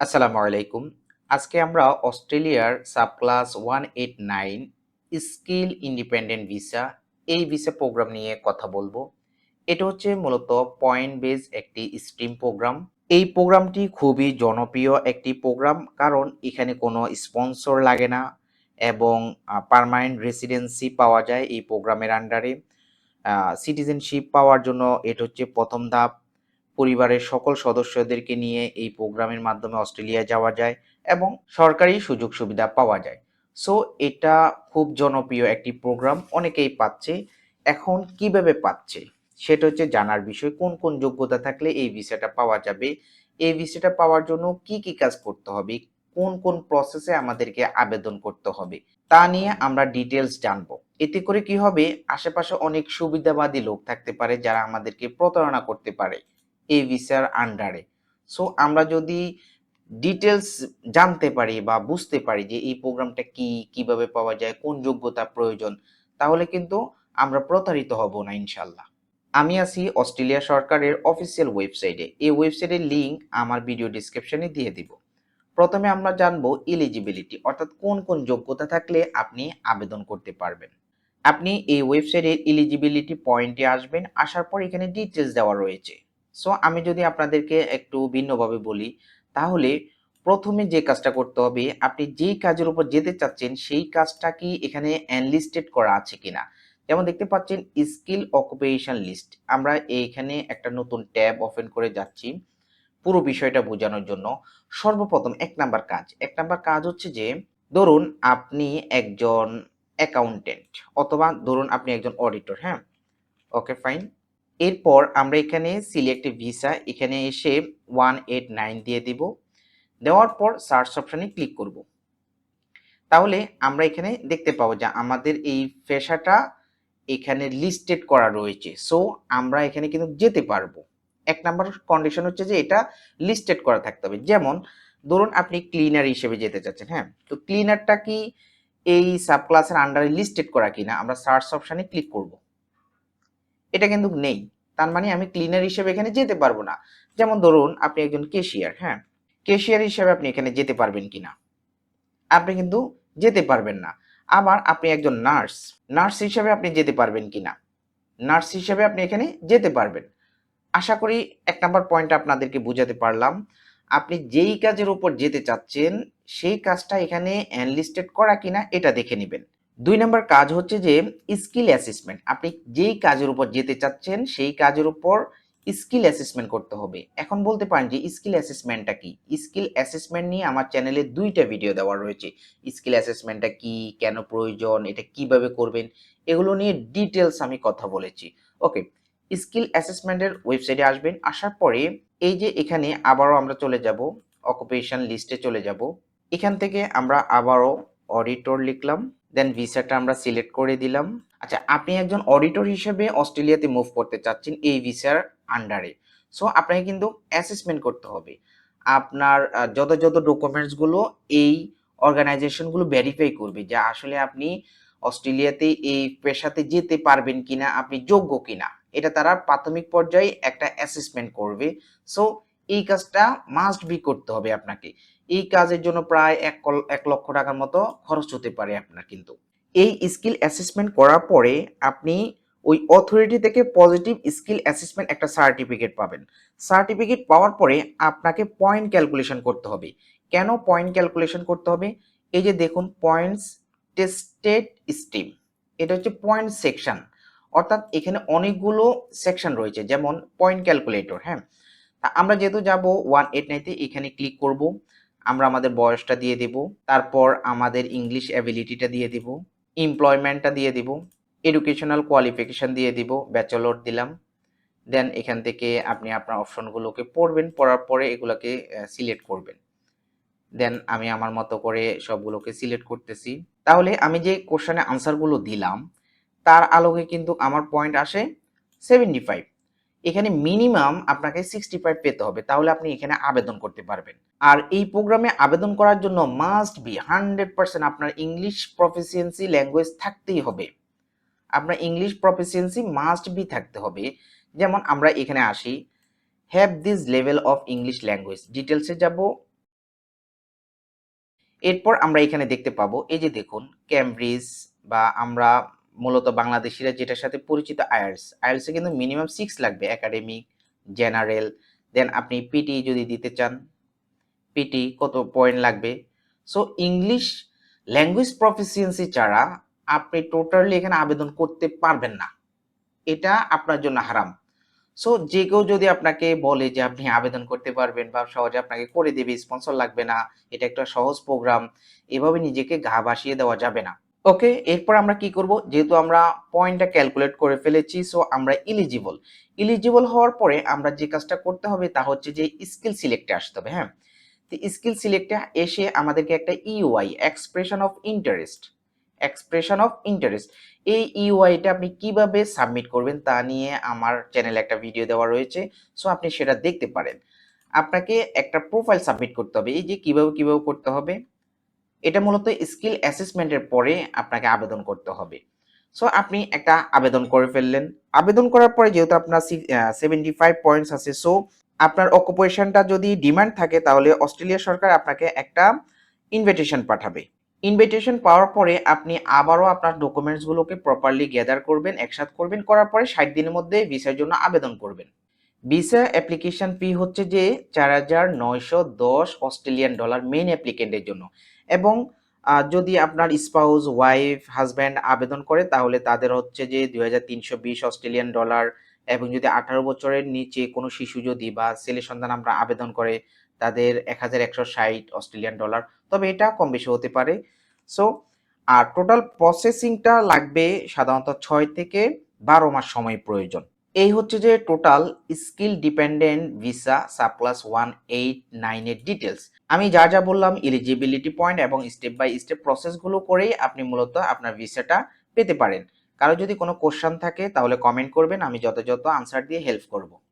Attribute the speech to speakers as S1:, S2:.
S1: আসসালামু আলাইকুম। আজকে আমরা অস্ট্রেলিয়ার subclass one eight nine skill independent visa এই ভিসা প্রোগ্রাম নিয়ে কথা বলব। এটা হচ্ছে মূলত পয়েন্ট বেস একটি স্ট্রিম প্রোগ্রাম। এই প্রোগ্রামটি খুবই জনপ্রিয় একটি প্রোগ্রাম কারণ এখানে কোনো স্পন্সর লাগে না এবং পারমানেন্ট রেসিডেন্সি পাওয়া যায় এই প্রোগ্রামের আন্ডারে। সিটিজেনশিপ পাওয়ার জন্য এটা হচ্ছে প্রথম ধাপ। পরিবারের সকল সদস্যদেরকে নিয়ে এই প্রোগ্রামের মাধ্যমে অস্ট্রেলিয়া যাওয়া যায় এবং সরকারি সুযোগ সুবিধা পাওয়া যায়। সো এটা খুব জনপ্রিয় একটি প্রোগ্রাম, অনেকেই পাচ্ছে। এখন কীভাবে পাচ্ছে? সেটা হচ্ছে জানার বিষয়, কোন কোন যোগ্যতা থাকলে এই ভিসাটা পাওয়া যাবে? এই ভিসাটা পাওয়ার জন্য কি কি কাজ করতে হবে? কোন কোন প্রসেসে আমাদেরকে আবেদন করতে হবে? তা নিয়ে আমরা ডিটেলস জানব। এতে করে কি হবে? আশেপাশে অনেক সুবিধাবাদী লোক থাকতে পারে যারা আমাদেরকে প্রতারণা করতে পারে। এই ভিসার আন্ডারে সো আমরা যদি ডিটেলস জানতে পারি বা বুঝতে পারি যে এই প্রোগ্রামটা কি, কীভাবে পাওয়া যায়, কোন যোগ্যতা প্রয়োজন, তাহলে কিন্তু আমরা প্রতারিত হব না ইনশাল্লাহ আমি আছি অস্ট্রেলিয়া সরকারের অফিসিয়াল ওয়েবসাইটে এই ওয়েবসাইটের লিঙ্ক আমার ভিডিও ডিসক্রিপশনে দিয়ে দিব। প্রথমে আমরা জানব এলিজিবিলিটি অর্থাৎ কোন কোন যোগ্যতা থাকলে আপনি আবেদন করতে পারবেন। আপনি এই ওয়েবসাইটের এলিজিবিলিটি পয়েন্টে আসবেন, আসার পর এখানে ডিটেলস দেওয়া রয়েছে। সো আমি যদি আপনাদেরকে একটু ভিন্নভাবে বলি, তাহলে প্রথমে যে কাজটা করতে হবে, আপনি যেই কাজের উপর যেতে চাচ্ছেন, সেই কাজটা কি এখানে এনলিস্টেড করা আছে কিনা? যেমন দেখতে পাচ্ছেন স্কিল অকুপেশন লিস্ট আমরা এইখানে একটা নতুন ট্যাব ওপেন করে যাচ্ছি, পুরো বিষয়টা বোঝানোর জন্য। সর্বপ্রথম এক নাম্বার কাজ। এক নাম্বার কাজ হচ্ছে যে, ধরুন আপনি একজন অ্যাকাউন্টেন্ট অথবা ধরুন আপনি একজন অডিটর হ্যাঁ? ওকে ফাইন এরপর আমরা এখানে সিলেক্ট ভিসা এখানে এসে ওয়ান এইট নাইন দিয়ে দিব। দেওয়ার পর সার্চ অপশানে ক্লিক করব। তাহলে আমরা এখানে দেখতে পাবো যে আমাদের এই পেশাটা এখানে লিস্টেড করা রয়েছে। সো আমরা এখানে কিন্তু যেতে পারব। এক নাম্বার কন্ডিশন হচ্ছে যে এটা লিস্টেড করা থাকতে হবে। যেমন, ধরুন আপনি ক্লিনার হিসেবে যেতে চাচ্ছেন হ্যাঁ? তো ক্লিনারটা কি এই সাব ক্লাসের আন্ডারে লিস্টেড করা কিনা? আমরা সার্চ অপশানে ক্লিক করব। এটা কিন্তু নেই। তার মানে আমি ক্লিনার হিসেবে এখানে যেতে পারব না। যেমন ধরুন, আপনি একজন কেশিয়ার হ্যাঁ? কেশিয়ার হিসেবে আপনি এখানে যেতে পারবেন কিনা? আপনি কিন্তু যেতে পারবেন না। আবার আপনি একজন নার্স নার্স হিসেবে আপনি যেতে পারবেন কিনা? নার্স হিসেবে আপনি এখানে যেতে পারবেন। আশা করি এক নাম্বার পয়েন্ট আপনাদেরকে বুঝাতে পারলাম। আপনি যেই কাজের উপর যেতে চাচ্ছেন, সেই কাজটা এখানে অ্যানলিস্টেড করা কিনা, এটা দেখে নেবেন। দুই নম্বর কাজ হচ্ছে যে স্কিল অ্যাসেসমেন্ট। আপনি যেই কাজের উপর যেতে চাচ্ছেন, সেই কাজের উপর স্কিল অ্যাসেসমেন্ট করতে হবে। এখন বলতে পারেন যে স্কিল অ্যাসেসমেন্টটা কি? স্কিল অ্যাসেসমেন্ট নিয়ে আমার চ্যানেলে দুইটা ভিডিও দেওয়া রয়েছে। স্কিল অ্যাসেসমেন্টটা কি, কেন প্রয়োজন, এটা কীভাবে করবেন, এগুলো নিয়ে ডিটেলস আমি কথা বলেছি। ওকে, স্কিল অ্যাসেসমেন্টের ওয়েবসাইটে আসবেন, আসার পরে এই যে এখানে আবারও আমরা চলে যাব, অকুপেশন লিস্টে চলে যাব। এখান থেকে আমরা আবারও অডিটর লিখলাম। দেন ভিসাটা আমরা সিলেক্ট করে দিলাম। আচ্ছা আপনি একজন অডিটর হিসেবে অস্ট্রেলিয়াতে মুভ করতে চাচ্ছেন এই ভিসার আন্ডারে সো আপনাকে কিন্তু অ্যাসেসমেন্ট করতে হবে। আপনার যত ডকুমেন্টসগুলো এই অর্গানাইজেশনগুলো ভেরিফাই করবে যে আসলে আপনি অস্ট্রেলিয়াতে এই পেশাতে যেতে পারবেন কিনা, আপনি যোগ্য কিনা, এটা তারা প্রাথমিক পর্যায়ে একটা অ্যাসেসমেন্ট করবে। সো এই কাজটা মাস্ট বি করতে হবে আপনাকে। এই কাজের জন্য প্রায় এক এক লক্ষ টাকার মতো খরচ হতে পারে আপনার কিন্তু। এই স্কিল অ্যাসেসমেন্ট করার পরে আপনি ওই অথরিটি থেকে পজিটিভ স্কিল অ্যাসেসমেন্ট একটা সার্টিফিকেট পাবেন। সার্টিফিকেট পাওয়ার পরে আপনাকে পয়েন্ট ক্যালকুলেশন করতে হবে। কেন পয়েন্ট ক্যালকুলেশন করতে হবে? এই যে দেখুন পয়েন্টস টেস্টেড স্ট্রিম এটা হচ্ছে পয়েন্ট সেকশন অর্থাৎ এখানে অনেকগুলো সেকশন রয়েছে, যেমন পয়েন্ট ক্যালকুলেটর হ্যাঁ? আমরা যেহেতু যাব ওয়ান এইট নাইতে এখানে ক্লিক করব। আমরা আমাদের বয়সটা দিয়ে দেব, তারপর আমাদের ইংলিশ অ্যাবিলিটিটা দিয়ে দিব এমপ্লয়মেন্টটা দিয়ে দিব এডুকেশনাল কোয়ালিফিকেশান দিয়ে দিব ব্যাচেলর দিলাম দেন এখান থেকে আপনি আপনার অপশনগুলোকে পড়বেন, পড়ার পরে এগুলোকে সিলেক্ট করবেন। দেন আমি আমার মতো করে সবগুলোকে সিলেক্ট করতেছি। তাহলে আমি যে কোশ্চেনে আনসারগুলো দিলাম, তার আলোকে কিন্তু আমার পয়েন্ট আসে সেভেন্টি ফাইভ এখানে মিনিমাম আপনাকে সিক্সটি ফাইভ পেতে হবে, তাহলে আপনি এখানে আবেদন করতে পারবেন। আর এই প্রোগ্রামে আবেদন করার জন্য মাস্ট বি হান্ড্রেড পার্সেন্ট আপনার ইংলিশ প্রফিসিয়েন্সি ল্যাঙ্গুয়েজ থাকতেই হবে। আপনার ইংলিশ প্রফিসিয়েন্সি মাস্ট বি থাকতে হবে। যেমন আমরা এখানে আসি have this level of English language ডিটেলসে যাব। এরপর আমরা এখানে দেখতে পাবো, এই যে দেখুন ক্যামব্রিজ বা আমরা মূলত বাংলাদেশিরা যেটার সাথে পরিচিত আয়ার্স। আয়ার্সে কিন্তু মিনিমাম সিক্স লাগবে একাডেমিক জেনারেল দেন আপনি পিটি যদি দিতে চান পিটি কত পয়েন্ট লাগবে? সো ইংলিশ ল্যাঙ্গুয়েজ প্রফিসিয়েন্সি ছাড়া আপনি টোটালি এখানে আবেদন করতে পারবেন না। এটা আপনার জন্য হারাম। সো যে কেউ যদি আপনাকে বলে যে আপনি আবেদন করতে পারবেন বা সহজে আপনাকে করে দেবে স্পন্সর লাগবে না, এটা একটা সহজ প্রোগ্রাম এভাবে নিজেকে ঘা ভাসিয়ে দেওয়া যাবে না। ওকে এরপর আমরা কি করব? যেহেতু আমরা পয়েন্টটা ক্যালকুলেট করে ফেলেছি সো আমরা ইলিজিবল ইলিজিবল হওয়ার পরে আমরা যে কাজটা করতে হবে তা হচ্ছে যে স্কিল সিলেক্টে আসতে হবে হ্যাঁ? তো স্কিল সিলেক্টে এসে আমাদেরকে একটা UI expression of interest expression of interest এই ইউআইটা আপনি কীভাবে সাবমিট করবেন তা নিয়ে আমার চ্যানেলে একটা ভিডিও দেওয়া রয়েছে সো আপনি সেটা দেখতে পারেন। আপনাকে একটা প্রোফাইল সাবমিট করতে হবে। এই যে কীভাবে কীভাবে করতে হবে? এটা মূলত স্কিল অ্যাসেসমেন্টের পরে আপনাকে আবেদন করতে হবে। সো আপনি একটা আবেদন করে ফেললেন। আবেদন করার পরে যেহেতু আপনার সেভেন্টি ফাইভ পয়েন্টস আছে সো আপনার অকুপেশনটা যদি ডিমান্ড থাকে, তাহলে অস্ট্রেলিয়া সরকার আপনাকে একটা ইনভিটেশন পাঠাবে। ইনভিটেশন পাওয়ার পরে আপনি আবারও আপনার ডকুমেন্টসগুলোকে প্রপারলি গ্যাদার করবেন, একসাথ করবেন, করার পরে ষাট দিনের মধ্যে ভিসার জন্য আবেদন করবেন। ভিসা অ্যাপ্লিকেশন ফি হচ্ছে যে চার হাজার নয়শো দশ অস্ট্রেলিয়ান ডলার মেইন অ্যাপ্লিকেন্টের জন্য। এবং যদি আপনার স্পাউস ওয়াইফ হাজব্যান্ড আবেদন করে, তাহলে তাদের হচ্ছে যে দুই হাজার তিনশো বিশ অস্ট্রেলিয়ান ডলার এবং যদি আঠারো বছরের নিচে কোনো শিশু যদি বা ছেলে সন্তান আমরা আবেদন করে, তাদের এক হাজার একশো ষাট অস্ট্রেলিয়ান ডলার তবে এটা কম বেশি হতে পারে। সো আর টোটাল প্রসেসিংটা লাগবে সাধারণত ছয় থেকে বারো মাস সময় প্রয়োজন। এই হচ্ছে যে total skill dependent visa subclass one eight নাইনের ডিটেলস আমি যা যা বললাম এলিজিবিলিটি পয়েন্ট এবং স্টেপ বাই স্টেপ প্রসেসগুলো করেই আপনি মূলত আপনার ভিসাটা পেতে পারেন। কারও যদি কোনো কোশ্চান থাকে তাহলে কমেন্ট করবেন, আমি যথাযথ আনসার দিয়ে হেল্প করব।